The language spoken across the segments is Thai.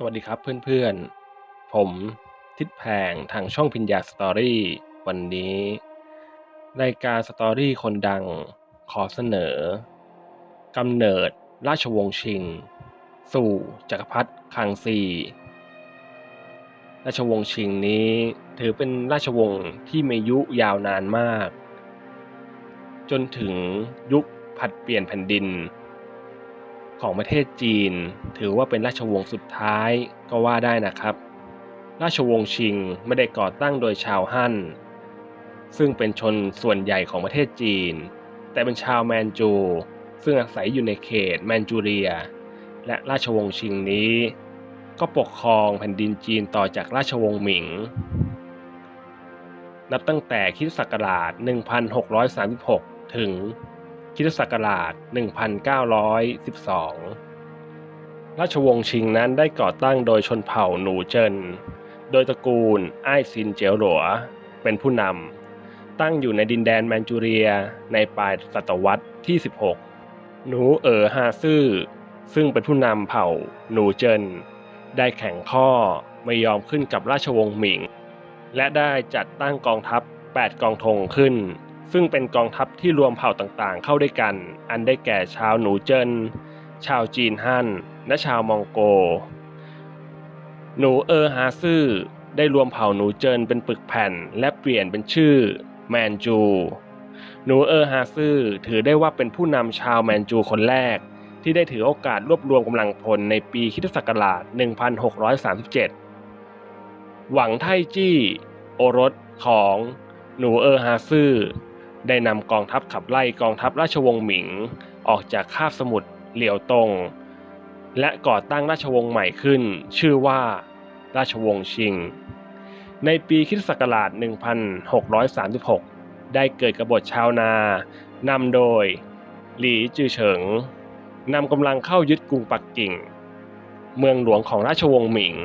สวัสดีครับเพื่อนๆ ผมทิดแพงทางช่องพิญญาสตอรี่วันนี้ รายการสตอรี่คนดังขอเสนอกำเนิดราชวงศ์ชิง สู่จักรพรรดิคังซี ราชวงศ์ชิงนี้ถือเป็นราชวงศ์ที่มีอายุยาวนานมาก จนถึงยุคผัดเปลี่ยนแผ่นดิน ของประเทศจีน ถือว่าเป็นราชวงศ์สุดท้ายก็ว่าได้นะครับ ราชวงศ์ชิงไม่ได้ก่อตั้งโดยชาวฮั่น ซึ่งเป็นชนส่วนใหญ่ของประเทศจีน แต่เป็นชาวแมนจู ซึ่งอาศัยอยู่ในเขตแมนจูเรีย และราชวงศ์ชิงนี้ ก็ปกครองแผ่นดินจีนต่อจากราชวงศ์หมิง นับตั้งแต่คริสตศักราช 1636 ถึง คริสตศักราช 1912 ราชวงศ์ชิงนั้นได้ก่อตั้งโดยชนเผ่าหนูเจิน โดยตระกูลไอซินเจียวหลัว เป็นผู้นำ ตั้งอยู่ในดินแดนแมนจูเรียในปลายศตวรรษที่ 16 หนูเอ๋อฮาซื่อ ซึ่งเป็นผู้นำเผ่าหนูเจิน ได้แข่งข้อไม่ยอมขึ้นกับราชวงศ์หมิง และได้จัดตั้งกองทัพ 8 กองธงขึ้น ซึ่งเป็นกองทัพที่รวมเผ่าต่างๆ เข้าด้วยกัน อันได้แก่ชาวหนูเจิน ชาวจีนฮั่น และชาวมองโก หนูเออฮาซื่อได้รวมเผ่าหนูเจินเป็นปึกแผ่น และเปลี่ยนเป็นชื่อแมนจู หนูเออฮาซื่อถือได้ว่าเป็นผู้นำชาวแมนจูคนแรก ที่ได้ถือโอกาสรวบรวมกำลังพลในปีคริสตศักราช 1637 หวังไทจี้ โอรสของหนูเออฮาซื่อ ได้นำกองทัพขับไล่กองทัพราชวงศ์หมิง ออกจากคาบสมุทรเหลียวตง และก่อตั้งราชวงศ์ใหม่ขึ้น ชื่อว่าราชวงศ์ชิง ในปีคริสตศักราช 1636 ได้เกิดกบฏชาวนานำโดย หลีจือเฉิงนำกำลังเข้ายึดกรุงปักกิ่ง เมืองหลวงของราชวงศ์หมิง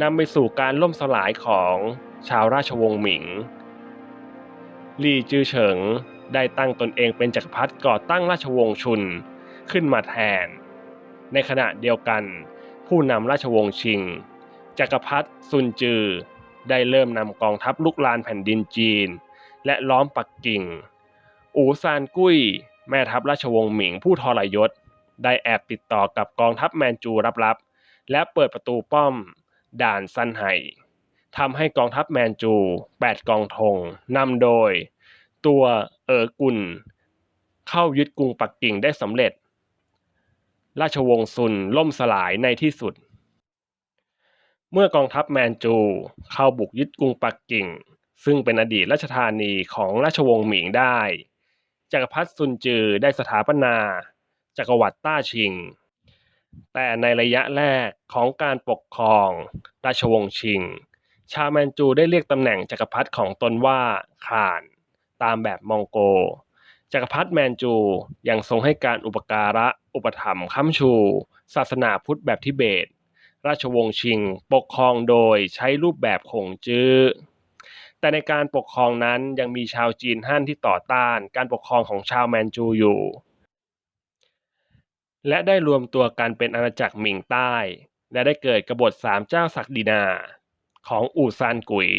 นำไปสู่การล่มสลายของชาวราชวงศ์หมิง ลี่จือเฉิงได้ตั้งตนเองเป็นจักรพรรดิก่อตั้งราชวงศ์ชุนขึ้นมาแทน ในขณะเดียวกัน ผู้นำราชวงศ์ชิง จักรพรรดิซุนจือ ได้เริ่มนำกองทัพลุกลานแผ่นดินจีน และล้อมปักกิ่ง อูซานกุ้ย แม่ทัพราชวงศ์หมิงผู้ทรยศ ได้แอบติดต่อกับกองทัพแมนจูลับๆและเปิดประตูป้อม ด่านซันไห่ ทำให้กองทัพแมนจู 8 กองธงนำโดย ตัวเอ๋อกุลเข้ายึดกรุงปักกิ่งได้สำเร็จ ราชวงศ์ซุนล่มสลายในที่สุด เมื่อกองทัพแมนจูเข้าบุกยึดกรุงปักกิ่ง ซึ่งเป็นอดีตราชธานีของราชวงศ์หมิงได้ จักรพรรดิซุนจือได้สถาปนา จักรวรรดิต้าชิง แต่ในระยะแรกของการปกครอง ราชวงศ์ชิง ชาแมนจูได้เรียกตำแหน่งจักรพรรดิของตนว่าข่าน ตามแบบมองโก จักรพรรดิแมนจูยังทรงให้การอุปการะอุปถัมภ์ค้ำชู ศาสนาพุทธแบบทิเบต ราชวงศ์ชิง ปกครองโดยใช้รูปแบบขงจื้อ แต่ในการปกครองนั้นยังมีชาวจีนฮั่นที่ต่อต้านการปกครองของชาวแมนจูอยู่ และได้รวมตัวกันเป็นอาณาจักรหมิงใต้ และได้เกิดกบฏสามเจ้าศักดินา ของอู่ซานกุย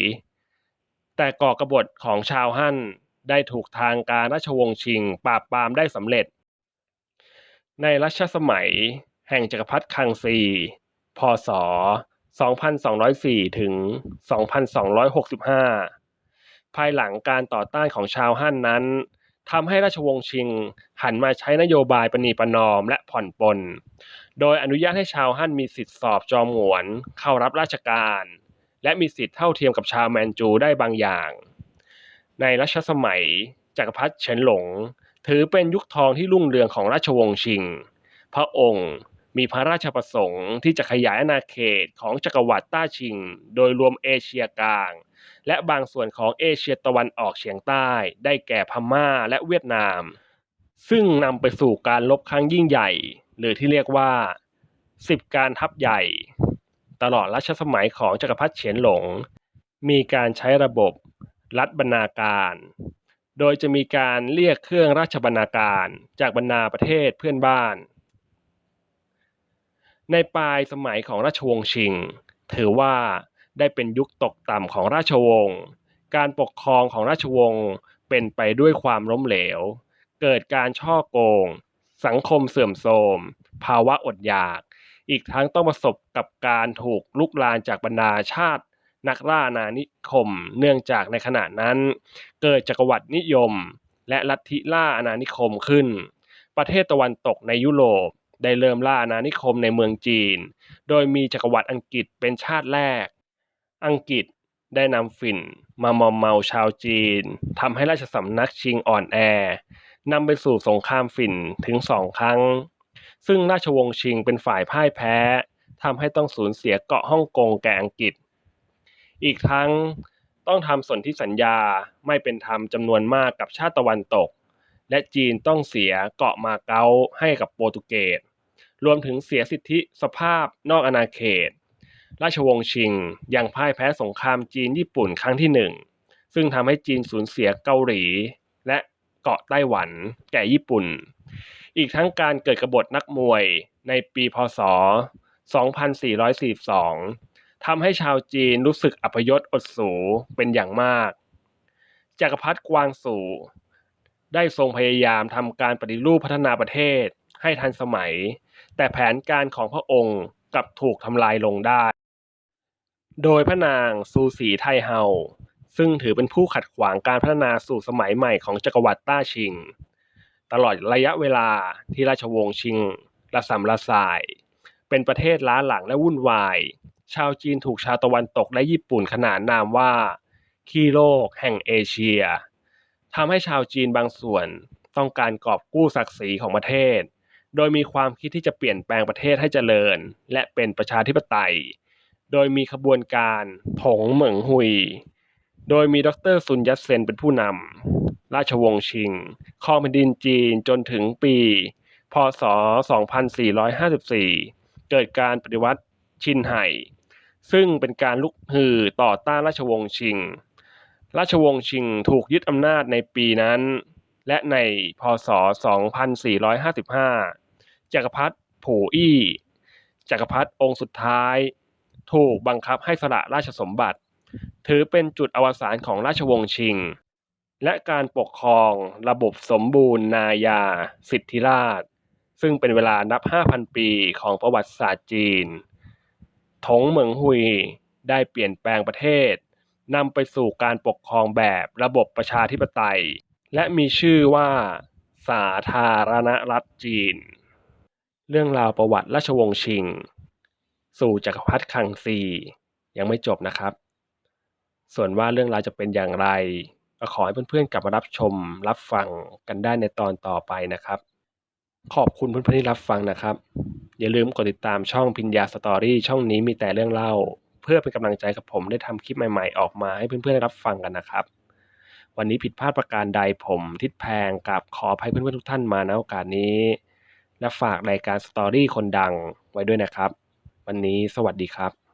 แต่ก่อกบฏของชาวฮั่นได้ถูกทางการราชวงศ์ชิงปราบปรามได้สำเร็จ ในรัชสมัยแห่งจักรพรรดิคังซี พศ 2204 ถึง 2265 ภายหลังการต่อต้านของชาวฮั่นนั้นทำให้ราชวงศ์ชิงหันมาใช้นโยบายปณีประนอมและผ่อนปลน โดยอนุญาตให้ชาวฮั่นมีสิทธิสอบจอมหวนเข้ารับราชการ และมีสิทธิเท่าเทียมกับชาวแมนจูได้บางอย่าง ในรัชสมัยจักรพรรดิเฉินหลง ถือเป็นยุคทองที่รุ่งเรืองของราชวงศ์ชิง พระองค์มีพระราชประสงค์ที่จะขยายอาณาเขตของจักรวรรดิต้าชิง โดยรวมเอเชียกลาง และบางส่วนของเอเชียตะวันออกเฉียงใต้ ได้แก่พม่าและเวียดนาม ซึ่งนำไปสู่การลบครั้งยิ่งใหญ่ หรือที่เรียกว่าสิบการทัพใหญ่ ตลอดรัชสมัยของจักรพรรดิเฉียนหลง มีการใช้ระบบรัฐบรรณาการ โดยจะมีการเรียกเครื่องราชบรรณาการจากบรรดาประเทศเพื่อนบ้าน ในปลายสมัยของราชวงศ์ชิง ถือว่าได้เป็นยุคตกต่ำของราชวงศ์ การปกครองของราชวงศ์เป็นไปด้วยความล้มเหลว เกิดการช่อโกง สังคมเสื่อมโทรม ภาวะอดอยาก อีกทั้งต้องประสบกับการถูกลุกลานจากบรรดาชาตินักล่าอาณานิคม เนื่องจากในขณะนั้น เกิดจักรวรรดินิยม และลัทธิล่าอาณานิคมขึ้น ประเทศตะวันตกในยุโรปได้เริ่มล่าอาณานิคมในเมืองจีน โดยมีจักรวรรดิอังกฤษเป็นชาติแรก อังกฤษได้นำฝิ่นมามอมเมาชาวจีนทำให้ราชสำนักชิงอ่อนแอนำไปสู่สงครามฝิ่นถึงสองครั้ง ซึ่งราชวงศ์ชิงเป็นฝ่ายพ่ายแพ้ทำให้ต้องสูญเสียเกาะฮ่องกงแก่อังกฤษ อีกทั้งต้องทำสนธิสัญญาไม่เป็นธรรมจำนวนมากกับชาติตะวันตก และจีนต้องเสียเกาะมาเก๊าให้กับโปรตุเกสรวมถึงเสียสิทธิสภาพนอกอาณาเขต ราชวงศ์ชิงยังพ่ายแพ้สงครามจีนญี่ปุ่นครั้งที่หนึ่งซึ่งทำให้จีนสูญเสียเกาหลี และเกาะไต้หวันแก่ญี่ปุ่น อีกทั้งการเกิดกบฏนักมวยในปีพศ 2442 ทำให้ชาวจีนรู้สึกอัปยศอดสูเป็นอย่างมาก จักรพรรดิกวางสูได้ทรงพยายามทำการปฏิรูปพัฒนาประเทศให้ทันสมัย แต่แผนการของพระองค์กลับถูกทำลายลงได้ โดยพระนางซูสีไทเฮาซึ่งถือเป็นผู้ขัดขวางการพัฒนาสู่สมัยใหม่ของจักรวรรดิต้าชิง ตลอดระยะเวลาที่ราชวงศ์ชิงระสำระสาย เป็นประเทศล้าหลังและวุ่นวาย ชาวจีนถูกชาวตะวันตกและญี่ปุ่นขนานนามว่า ขี้โลกแห่งเอเชียทำให้ชาวจีนบางส่วนต้องการกอบกู้ศักดิ์ศรีของประเทศ โดยมีความคิดที่จะเปลี่ยนแปลงประเทศให้เจริญ และเป็นประชาธิปไตย โดยมีขบวนการถงเหมิงหุย โดยมีดรซุนยัตเซนเป็นผู้นำ ราชวงศ์ชิงครองแผ่นดินจีนจนถึงปี พศ 2454 เกิดการปฏิวัติชินไห่ซึ่งเป็นการลุกฮือต่อต้านราชวงศ์ชิง ราชวงศ์ชิงถูกยึดอำนาจในปีนั้น และในพศ 2455 จักรพรรดิผู่อี้ จักรพรรดิองค์สุดท้าย ถูกบังคับให้สละราชสมบัติ ถือเป็นจุดอวสานของราชวงศ์ชิง และการปกครองระบบสมบูรณายาสิทธิราช ซึ่งเป็นเวลานับ 5,000 ปีของประวัติศาสตร์จีนถงเหมิงหุยได้เปลี่ยนแปลงประเทศนำไปสู่การปกครองแบบระบบประชาธิปไตย และมีชื่อว่า สาธารณรัฐจีน เรื่องราวประวัติราชวงศ์ชิง สู่จักรพรรดิคังซี ยังไม่จบนะครับ ส่วนว่าเรื่องราวจะเป็นอย่างไรก็ขอให้เพื่อนๆกลับมารับชม รับฟังกันได้ในตอนต่อไปนะครับ ขอบคุณเพื่อนๆที่รับฟังนะครับ อย่าลืมกดติดตามช่องพิญญาสตอรี่ช่องนี้มีแต่เรื่องเล่า เพื่อเป็นกำลังใจกับผมได้ทำคลิปใหม่ๆออกมาให้เพื่อนๆได้รับฟังกันนะครับ วันนี้ผิดพลาดประการใดผมทิดแพงกับขออภัยเพื่อนๆทุกท่านมาณโอกาสนี้ และฝากรายการสตอรี่คนดังไว้ด้วยนะครับ วันนี้สวัสดีครับ